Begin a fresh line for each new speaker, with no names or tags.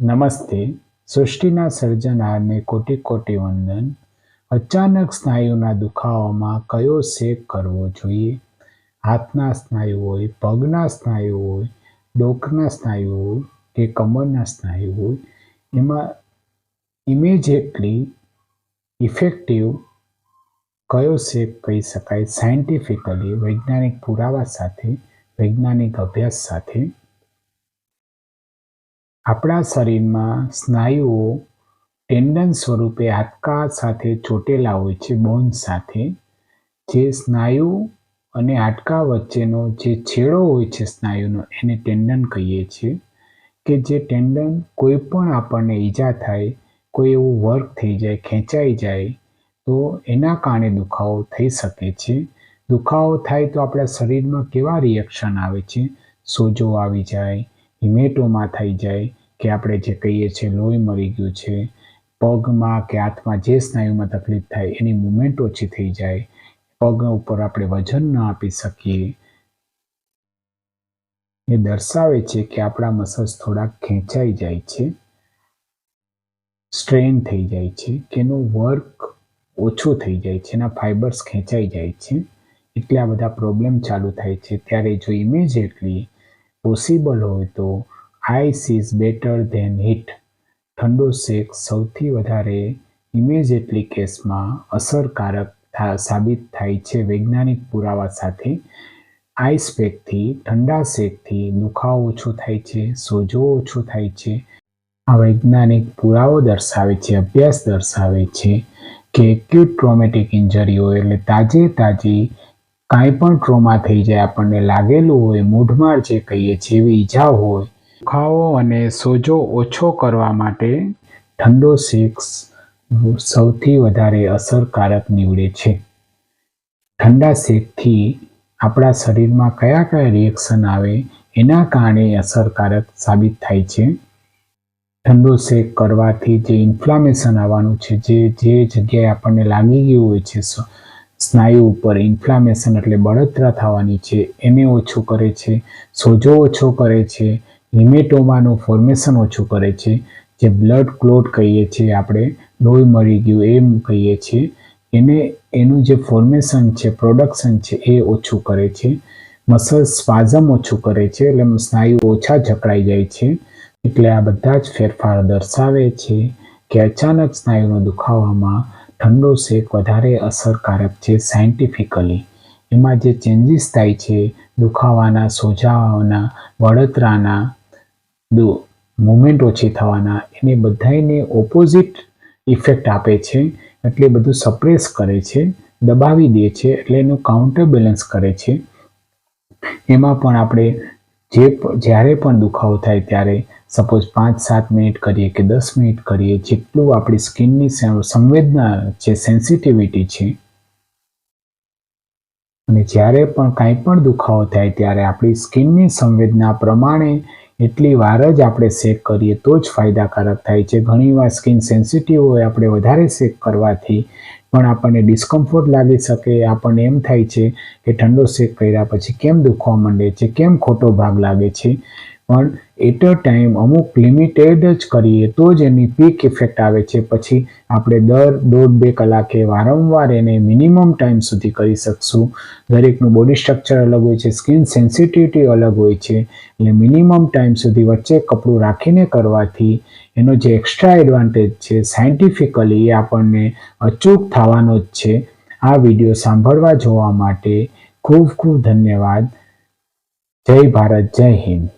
નમસ્તે. સૃષ્ટિના સર્જનહારને કોટી કોટી વંદન. અચાનક સ્નાયુના દુખાવામાં કયો શેક કરવો જોઈએ? હાથના સ્નાયુ હોય, પગના સ્નાયુ હોય, ડોકના સ્નાયુ હોય કે કમરના સ્નાયુ હોય? એમાં ઇમિજિએટલી ઇફેક્ટિવ કયો શેક કહી શકાય? સાયન્ટિફિકલી વૈજ્ઞાનિક પુરાવા સાથે, વૈજ્ઞાનિક અભ્યાસ સાથે? આપણા શરીરમાં સ્નાયુઓ ટેન્ડન સ્વરૂપે હાડકા સાથે ચોટેલા હોય છે બોન સાથે. જે સ્નાયુ અને હાડકા વચ્ચેનો જે છેડો હોય છે સ્નાયુનો, એને ટેન્ડન કહીએ છીએ કે જે ટેન્ડન કોઈ પણ આપણને ઈજા થાય, કોઈ એવું વર્ક થઈ જાય, ખેંચાઈ જાય, તો એના કારણે દુખાવો થઈ શકે છે. દુખાવો થાય તો આપણા શરીરમાં કેવા રિએક્શન આવે છે? સોજો આવી જાય હિમેટોમાં થઈ જાય કે આપણે જે કહીએ છીએ લોહી મરી ગયું છે, પગમાં કે હાથમાં જે સ્નાયુમાં તકલીફ થાય એની મુવમેન્ટ ઓછી થઈ જાય, પગ ઉપર આપણે વજન ન આપી શકીએ, એ દર્શાવે છે કે આપણા મસલ્સ થોડાક ખેંચાઈ જાય છે સ્ટ્રેન થઈ જાય છે, કે એનું વર્ક ઓછું થઈ જાય છે, એના ફાઇબર્સ ખેંચાઈ જાય છે, એટલે આ બધા પ્રોબ્લેમ ચાલુ થાય છે. ત્યારે જો ઇમિજિએટલી પોસિબલ હોય તો ice is better than heat ઠંડો શેક સૌથી વધારે ઇમિજિએટલી કેસમાં અસરકારક સાબિત થાય છે વૈજ્ઞાનિક પુરાવા સાથે. આઈસ પેકથી ઠંડા શેકથી દુખાવો ઓછો થાય છે, સોજો ઓછો થાય છે. આ વૈજ્ઞાનિક પુરાવો દર્શાવે છે, અભ્યાસ દર્શાવે છે કે એક્યુટ ટ્રોમેટિક ઇન્જરીઓ એટલે તાજે તાજી કાંઈ પણ ટ્રોમા થઈ જાય, આપણને લાગેલું હોય મૂઢમાર જે કહીએ, જેવી ઈજા હોય, દુખાવો અને સોજો ઓછો કરવા માટે ઠંડો શેક્સ સૌથી વધારે અસરકારક નીવડે છે. ઠંડા શેકથી આપણા શરીરમાં કયા કયા રિએક્શન આવે, એના કારણે અસરકારક સાબિત થાય છે. ઠંડો શેક કરવાથી જે ઇન્ફ્લામેશન આવવાનું છે, જે જે જગ્યાએ આપણને લાગી ગયું હોય છે સ્નાયુ ઉપર ઇન્ફ્લામેશન એટલે બળતરા થવાની છે એને ઓછું કરે છે, સોજો ઓછો કરે છે, હિમેટોમાનું ફોર્મેશન ઓછું કરે છે, જે બ્લડ ક્લોટ કહીએ છીએ આપણે, લોહી મળી ગયું એમ કહીએ છીએ, એને, એનું જે ફોર્મેશન છે પ્રોડક્શન છે, એ ઓછું કરે છે મસલ સ્વાઝમ ઓછું કરે છે, એટલે સ્નાયુ ઓછા જકડાઈ જાય છે, એટલે આ બધા જ ફેરફાર દર્શાવે છે કે અચાનક સ્નાયુનો દુખાવામાં ઠંડો શેક વધારે અસરકારક છે સાયન્ટિફિકલી એમાં જે ચેન્જીસ થાય છે, દુખાવાના સોજાવાના બળતરાના મુમેન્ટ ઓછી થવાના, એને બધાને ઓપોઝિટ ઇફેક્ટ આપે છે, એટલે બધું સપ્રેસ કરે છે, દબાવી દે છે, એટલે એનું કાઉન્ટર બેલેન્સ કરે છે. એમાં પણ આપણે જે જ્યારે પણ દુખાવો થાય ત્યારે સપોઝ પાંચ, સાત મિનિટ કરીએ કે દસ મિનિટ કરીએ, જેટલું આપણી સ્કિનની સંવેદના જે સેન્સિટિવિટી છે, અને જ્યારે પણ કાંઈ પણ દુખાવો થાય ત્યારે આપણી સ્કિનની સંવેદના પ્રમાણે એટલી વાર જ આપણે શેક કરીએ તો જ ફાયદાકારક થાય છે. ઘણીવાર સ્કિન સેન્સિટિવ હોય, આપણે વધારે શેક કરવાથી પણ આપણને ડિસ્કમ્ફર્ટ લાગી શકે. આપણને એમ થાય છે કે ઠંડો શેક કર્યા પછી કેમ દુખવા માંડે છે? કેમ ખોટો ભાગ લાગે છે? પણ એટ અ ટાઈમ અમુક લિમિટેડ જ કરીએ તો જ એની પીક ઇફેક્ટ આવે છે. પછી આપણે દર દોઢ બે કલાકે વારંવાર એને મિનિમમ ટાઈમ સુધી કરી શકશું. દરેકનું બોડી સ્ટ્રક્ચર અલગ હોય છે સ્કિન સેન્સિટિવિટી અલગ હોય છે. એટલે મિનિમમ ટાઈમ સુધી વચ્ચે કપડું રાખીને કરવાથી એનો જે એક્સ્ટ્રા એડવાન્ટેજ છે સાયન્ટિફિકલી એ આપણને અચૂક થવાનો જ છે. આ વીડિયો સાંભળવા જોવા માટે ખૂબ ખૂબ ધન્યવાદ. જય ભારત, જય હિન્દ.